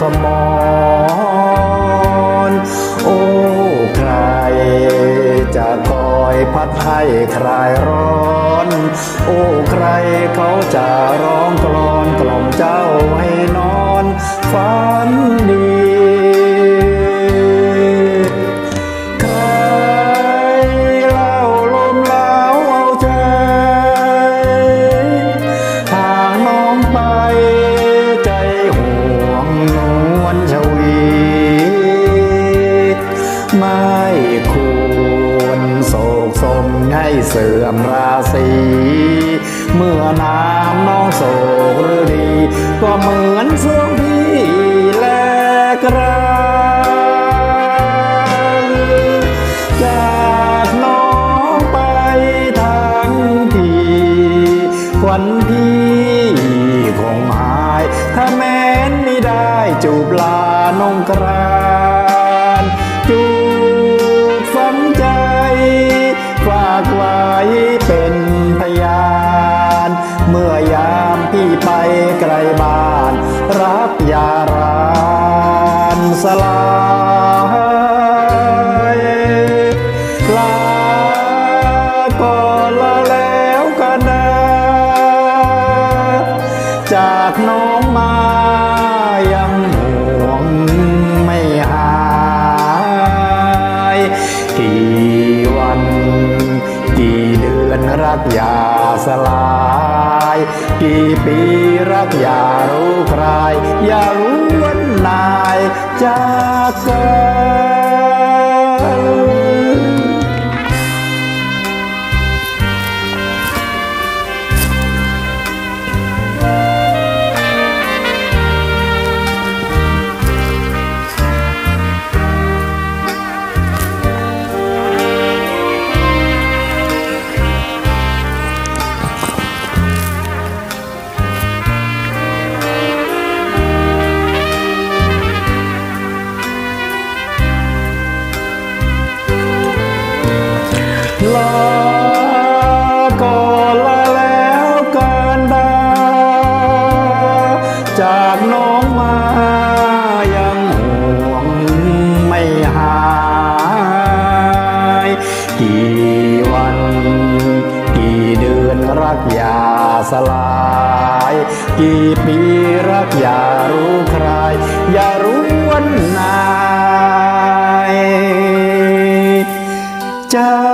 สมอนโอ้ใครจะคอยพัดให้คลายร้อน โอ้ใครเขาจะร้องกรอนกล่อมเจ้า ให้เสื่อมราศีเมื่อน้ำน้องโศกหรือดี ก็เหมือนเสวงพี่แลกรางจากน้องไปทางทีควันพี่คงหาย ถ้าแม้นไม่ได้จูบลาน้องกรา รักยารานสลายลาก่อนละแล้วกันนะจากน้องมายังห่วงไม่หายกี่วันกี่เดือนรักยาสลาย กี่ปี รักอย่ารู้ใคร อย่ารู้วันนายจากกัน กี่วัน กี่เดือนรักอย่าสลาย กี่ปีรักอย่ารู้ใคร อย่ารู้วันนายจะ